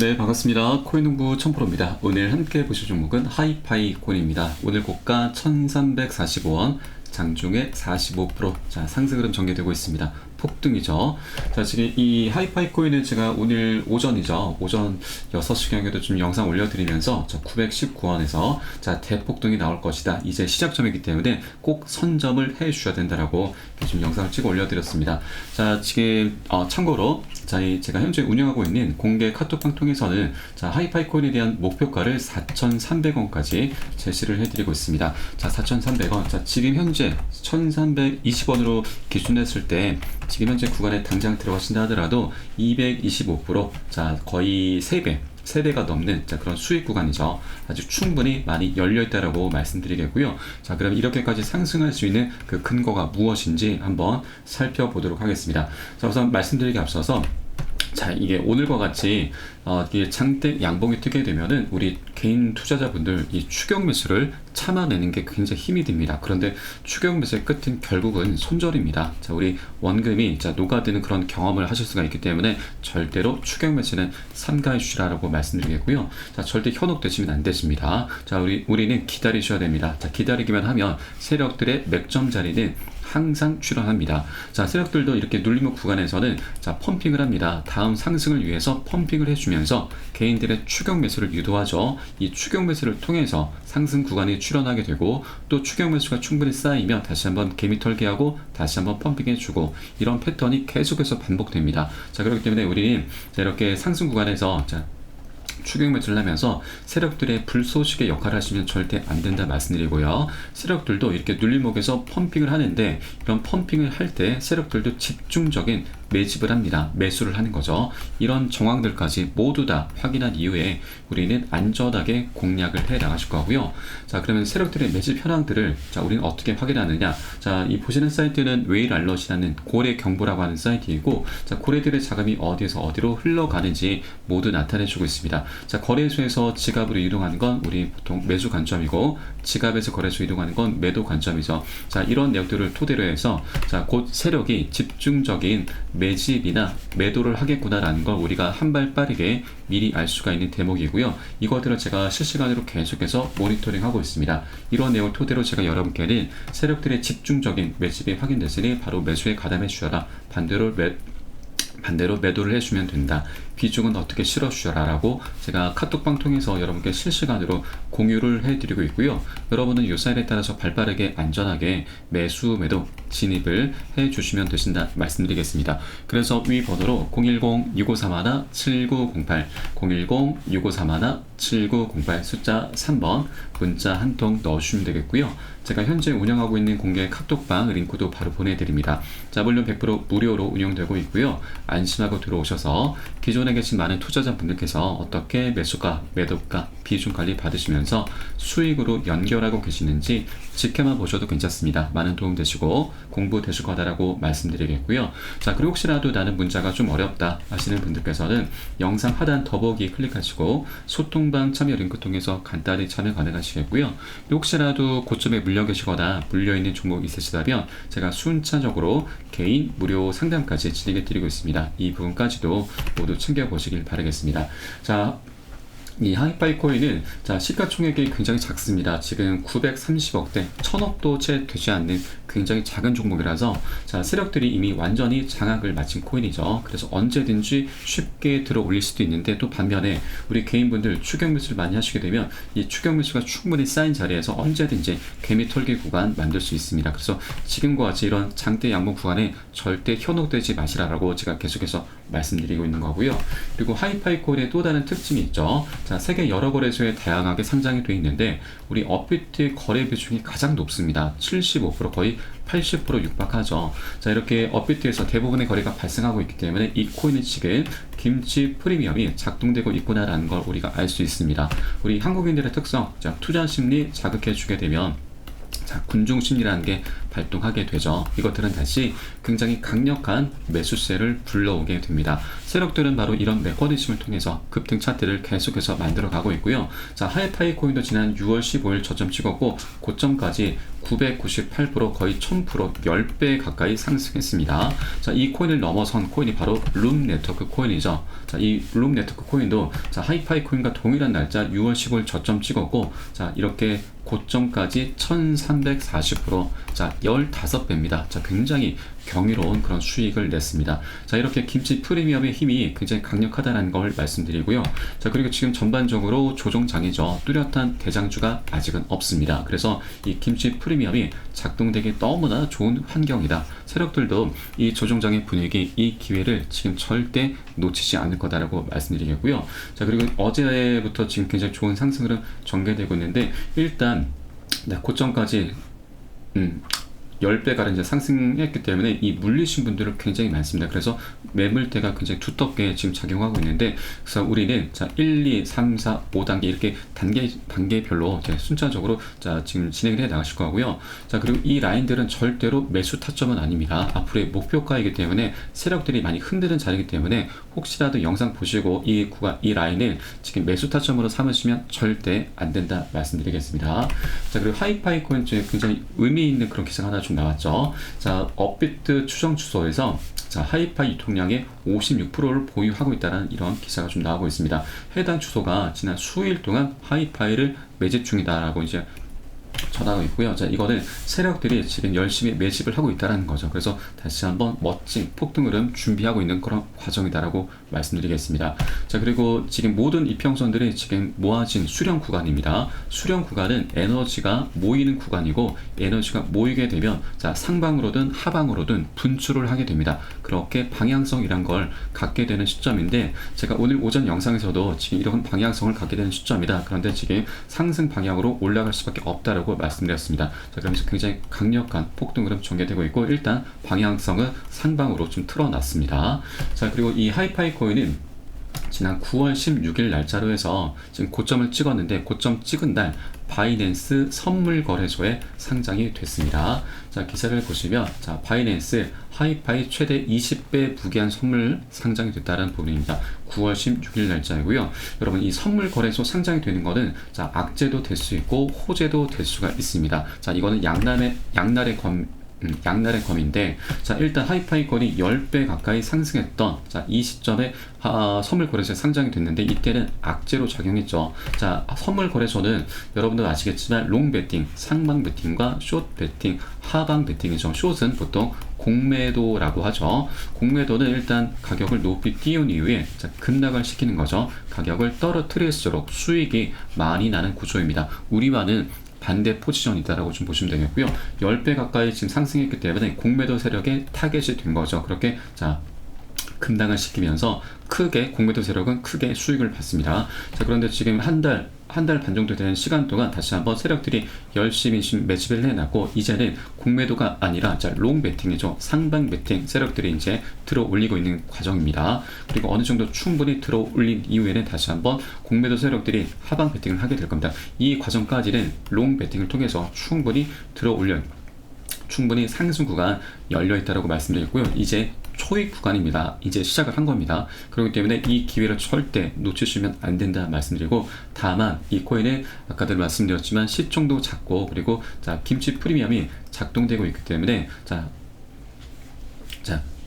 네, 반갑습니다. 코인농부 천프로입니다. 오늘 함께 보실 종목은 하이파이 코인입니다. 오늘 고가 1345원, 장중에 45% 자, 상승 흐름 전개되고 있습니다. 폭등이죠. 자, 지금 이 하이파이 코인은 제가 오늘 오전이죠. 오전 6시경에도 좀 영상 올려드리면서 919원에서 자, 대폭등이 나올 것이다. 이제 시작점이기 때문에 꼭 선점을 해 주셔야 된다라고 좀 영상을 찍어 올려드렸습니다. 자, 지금 어, 참고로 자, 제가 현재 운영하고 있는 공개 카톡방 통해서는 자, 하이파이 코인에 대한 목표가를 4,300원까지 제시를 해드리고 있습니다. 자, 4,300원. 자, 지금 현재 1,320원으로 기준했을 때 지금 현재 구간에 당장 들어가신다 하더라도 225% 자, 거의 3배 3배가 넘는 자, 그런 수익 구간이죠. 아주 충분히 많이 열려있다라고 말씀드리겠고요. 자, 그럼 이렇게까지 상승할 수 있는 그 근거가 무엇인지 한번 살펴보도록 하겠습니다. 자, 우선 말씀드리기 앞서서 자, 이게 오늘과 같이 어, 이게 장대 양봉이 뜨게 되면은 우리 개인 투자자분들 이 추격 매수를 참아내는 게 굉장히 힘이 듭니다. 그런데 추격 매수의 끝은 결국은 손절입니다. 자, 우리 원금이 자 녹아드는 그런 경험을 하실 수가 있기 때문에 절대로 추격 매수는 삼가해 주시라고 말씀드리겠고요. 자, 절대 현혹되시면 안 되십니다. 자, 우리 우리는 기다리셔야 됩니다. 자, 기다리기만 하면 세력들의 맥점 자리는 항상 출현합니다. 자, 세력들도 이렇게 눌림목 구간에서는 자, 펌핑을 합니다. 다음 상승을 위해서 펌핑을 해주면서 개인들의 추격 매수를 유도하죠. 이 추격 매수를 통해서 상승 구간이 출현하게 되고 또 추격 매수가 충분히 쌓이면 다시 한번 개미 털기하고 다시 한번 펌핑해주고 이런 패턴이 계속해서 반복됩니다. 자, 그렇기 때문에 우리는 이렇게 상승 구간에서 자, 매수를 하면서 세력들의 불쏘시개 역할을 하시면 절대 안 된다 말씀드리고요. 세력들도 이렇게 눌림목에서 펌핑을 하는데 이런 펌핑을 할 때 세력들도 집중적인 매집을 합니다. 매수를 하는 거죠. 이런 정황들까지 모두 다 확인한 이후에 우리는 안전하게 공략을 해 나가실 거고요. 자, 그러면 세력들의 매집 현황들을 자, 우리는 어떻게 확인하느냐? 자, 이 보시는 사이트는 웨일 알럿이라는 고래 경보라고 하는 사이트이고 자, 고래들의 자금이 어디에서 어디로 흘러가는지 모두 나타내 주고 있습니다. 자, 거래소에서 지갑으로 이동하는 건 우리 보통 매수 관점이고 지갑에서 거래소 이동하는 건 매도 관점이죠. 자, 이런 내용들을 토대로 해서 자, 곧 세력이 집중적인 매집이나 매도를 하겠구나라는 걸 우리가 한 발 빠르게 미리 알 수가 있는 대목이고요. 이것들을 제가 실시간으로 계속해서 모니터링하고 있습니다. 이런 내용을 토대로 제가 여러분께는 세력들의 집중적인 매집이 확인됐으니 바로 매수에 가담해 주셔라. 반대로 매, 반대로 매도를 해주면 된다. 비중은 어떻게 실어주셔라 라고 제가 카톡방 통해서 여러분께 실시간으로 공유를 해드리고 있고요. 여러분은 이 사인에 따라서 발빠르게 안전하게 매수 매도 진입을 해주시면 되신다 말씀드리겠습니다. 그래서 위 번호로 010-6531-7908 010-6531-7908 숫자 3번 문자 한 통 넣어주시면 되겠고요. 제가 현재 운영하고 있는 공개 카톡방 링크도 바로 보내드립니다. 자 물론 100% 무료로 운영되고 있고요. 안심하고 들어오셔서 기존에 계신 많은 투자자분들께서 어떻게 매수가, 매도가, 비중 관리 받으시면서 수익으로 연결하고 계시는지 지켜만 보셔도 괜찮습니다. 많은 도움 되시고 공부 되실 거다라고 말씀드리겠고요. 자, 그리고 혹시라도 나는 문자가 좀 어렵다 하시는 분들께서는 영상 하단 더보기 클릭하시고 소통방 참여 링크 통해서 간단히 참여 가능하시겠고요. 혹시라도 고점에 물려 계시거나 물려 있는 종목 있으시다면 제가 순차적으로 개인 무료 상담까지 진행해 드리고 있습니다. 이 부분까지도 모두 챙겨 보시길 바라겠습니다. 자, 이 하이파이 코인은 자 시가총액이 굉장히 작습니다. 지금 930억대, 1000억도 채 되지 않는 굉장히 작은 종목이라서 자 세력들이 이미 완전히 장악을 마친 코인이죠. 그래서 언제든지 쉽게 들어 올릴 수도 있는데 또 반면에 우리 개인분들 추격 매수를 많이 하시게 되면 이 추격 매수가 충분히 쌓인 자리에서 언제든지 개미 털기 구간 만들 수 있습니다. 그래서 지금과 같이 이런 장대 양봉 구간에 절대 현혹되지 마시라라고 제가 계속해서 말씀드리고 있는 거고요. 그리고 하이파이 코인의 또 다른 특징이 있죠. 자, 세계 여러 거래소에 다양하게 상장이 되어 있는데 우리 업비트 거래 비중이 가장 높습니다. 75% 거의 80% 육박하죠. 자, 이렇게 업비트에서 대부분의 거래가 발생하고 있기 때문에 이 코인은 지금 김치 프리미엄이 작동되고 있구나라는 걸 우리가 알 수 있습니다. 우리 한국인들의 특성, 자, 투자 심리 자극해 주게 되면 자, 군중 심리라는 게 발동하게 되죠. 이것들은 다시 굉장히 강력한 매수세를 불러오게 됩니다. 세력들은 바로 이런 메커니즘을 통해서 급등 차트를 계속해서 만들어 가고 있고요. 자, 하이파이 코인도 지난 6월 15일 저점 찍었고 고점까지 998% 거의 1000% 10배 가까이 상승했습니다. 자, 이 코인을 넘어선 코인이 바로 룸 네트워크 코인이죠. 자, 이 룸 네트워크 코인도 자, 하이파이 코인과 동일한 날짜 6월 15일 저점 찍었고 자, 이렇게 고점까지 1340% 자, 15배입니다. 자, 굉장히 경이로운 그런 수익을 냈습니다. 자, 이렇게 김치 프리미엄의 힘이 굉장히 강력하다는 걸 말씀드리고요. 자, 그리고 지금 전반적으로 조정장이죠. 뚜렷한 대장주가 아직은 없습니다. 그래서 이 김치 프리미엄이 작동되기 너무나 좋은 환경이다. 세력들도 이 조정장의 분위기, 이 기회를 지금 절대 놓치지 않을 거다라고 말씀드리겠고요. 자, 그리고 어제부터 지금 굉장히 좋은 상승 흐름 전개되고 있는데 일단 네, 고점까지 음, 10배가량 이제 상승했기 때문에 이 물리신 분들은 굉장히 많습니다. 그래서 매물대가 굉장히 두텁게 지금 작용하고 있는데 그래서 우리는 자 1, 2, 3, 4, 5단계 이렇게 단계 단계별로 순차적으로 자 지금 진행을 해 나가실 거고요. 자 그리고 이 라인들은 절대로 매수 타점은 아닙니다. 앞으로의 목표가이기 때문에 세력들이 많이 흔드는 자리이기 때문에 혹시라도 영상 보시고 이 구간 이 라인을 지금 매수 타점으로 삼으시면 절대 안 된다 말씀드리겠습니다. 자 그리고 하이파이 코인 중에 굉장히 의미 있는 그런 기사가 하나 좀 나왔죠. 자 업비트 추정 주소에서 자 하이파이 유통량의 56%를 보유하고 있다는 이런 기사가 좀 나오고 있습니다. 해당 주소가 지난 수일 동안 하이파이를 매집 중이다라고 이제 전하고 있고요. 자, 이거는 세력들이 지금 열심히 매집을 하고 있다는 거죠. 그래서 다시 한번 멋진 폭등 흐름 준비하고 있는 그런 과정이다라고 말씀드리겠습니다. 자, 그리고 지금 모든 이평선들이 지금 모아진 수렴 구간입니다. 수렴 구간은 에너지가 모이는 구간이고 에너지가 모이게 되면 자, 상방으로든 하방으로든 분출을 하게 됩니다. 그렇게 방향성이란 걸 갖게 되는 시점인데 제가 오늘 오전 영상에서도 지금 이런 방향성을 갖게 되는 시점이다. 그런데 지금 상승 방향으로 올라갈 수밖에 없다라고 말씀드렸습니다. 자, 그러면서 굉장히 강력한 폭등 흐름 전개되고 있고 일단 방향성은 상방으로 좀 틀어놨습니다. 자, 그리고 이 하이파이 코인은 지난 9월 16일 날짜로 해서 지금 고점을 찍었는데 고점 찍은 날 바이낸스 선물 거래소에 상장이 됐습니다. 자, 기사를 보시면 자, 바이낸스 하이파이 최대 20배 부기한 선물 상장이 됐다는 부분입니다. 9월 16일 날짜이고요. 여러분 이 선물 거래소 상장이 되는 거는 자, 악재도 될 수 있고 호재도 될 수가 있습니다. 자, 이거는 양날의 양날의 검 음, 양날의 검인데 자 일단 하이파이건이 10배 가까이 상승했던 자 이 시점에 아, 선물 거래소에 상장이 됐는데 이때는 악재로 작용했죠. 자 선물 거래소는 여러분들 아시겠지만 롱 베팅, 상방 베팅과 숏 베팅, 하방 베팅이죠. 숏은 보통 공매도라고 하죠. 공매도는 일단 가격을 높이 띄운 이후에 자, 급락을 시키는 거죠. 가격을 떨어뜨릴수록 수익이 많이 나는 구조입니다. 우리와는 반대 포지션이다라고 좀 보시면 되겠고요. 10배 가까이 지금 상승했기 때문에 공매도 세력의 타겟이 된 거죠. 그렇게 자 급락을 시키면서 크게 공매도 세력은 크게 수익을 받습니다. 자 그런데 지금 한 달 한 달 반 정도 되는 시간 동안 다시 한번 세력들이 열심히 매집을 해놨고 이제는 공매도가 아니라 자롱 베팅이죠 상방 베팅 세력들이 이제 들어 올리고 있는 과정입니다. 그리고 어느 정도 충분히 들어 올린 이후에는 다시 한번 공매도 세력들이 하방 베팅을 하게 될 겁니다. 이 과정까지는 롱 베팅을 통해서 충분히 들어 올려 충분히 상승 구간 열려 있다라고 말씀드렸고요. 이제 초입 구간입니다. 이제 시작을 한 겁니다. 그렇기 때문에 이 기회를 절대 놓치시면 안 된다 말씀드리고 다만 이 코인은 아까도 말씀드렸지만 시총도 작고 그리고 자 김치 프리미엄이 작동되고 있기 때문에 자 자,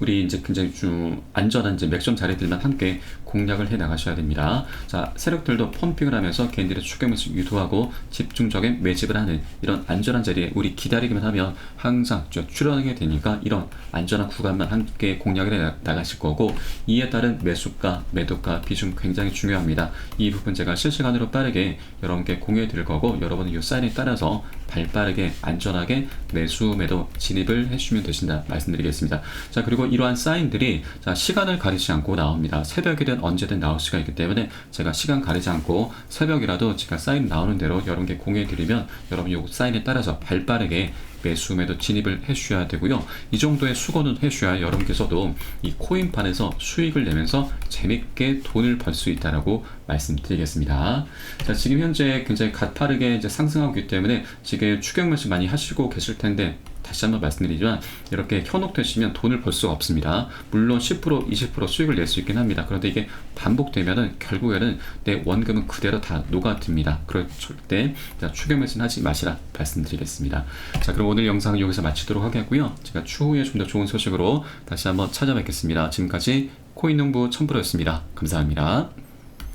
우리 이제 굉장히 좀 안전한 이제 맥점 자리들만 함께 공략을 해 나가셔야 됩니다. 자, 세력들도 펌핑을 하면서 개인들의 추격매수 유도하고 집중적인 매집을 하는 이런 안전한 자리에 우리 기다리기만 하면 항상 출연하게 되니까 이런 안전한 구간만 함께 공략을 해 나가실 거고 이에 따른 매수가, 매도가 비중 굉장히 중요합니다. 이 부분 제가 실시간으로 빠르게 여러분께 공유해 드릴 거고 여러분은 이 사인에 따라서 발빠르게 안전하게 매수, 매도 진입을 해주시면 되신다 말씀드리겠습니다. 자, 그리고 이러한 사인들이 자, 시간을 가리지 않고 나옵니다. 새벽이든 언제든 나올 수가 있기 때문에 제가 시간 가리지 않고 새벽이라도 제가 사인 나오는 대로 여러분께 공유해 드리면 여러분 이 사인에 따라서 발 빠르게 매수 매도 진입을 해주셔야 되고요. 이 정도의 수고는 해주셔야 여러분께서도 이 코인판에서 수익을 내면서 재밌게 돈을 벌 수 있다라고 말씀드리겠습니다. 자, 지금 현재 굉장히 가파르게 이제 상승하고 있기 때문에 지금 추격 매수 많이 하시고 계실 텐데 다시 한번 말씀드리지만 이렇게 현혹되시면 돈을 벌 수가 없습니다. 물론 10% 20% 수익을 낼 수 있긴 합니다. 그런데 이게 반복되면은 결국에는 내 원금은 그대로 다 녹아듭니다. 그럴 때 추격 매수는 하지 마시라 말씀드리겠습니다. 자 그럼 오늘 영상은 여기서 마치도록 하겠고요. 제가 추후에 좀 더 좋은 소식으로 다시 한번 찾아뵙겠습니다. 지금까지 코인농부 첨부로였습니다. 감사합니다.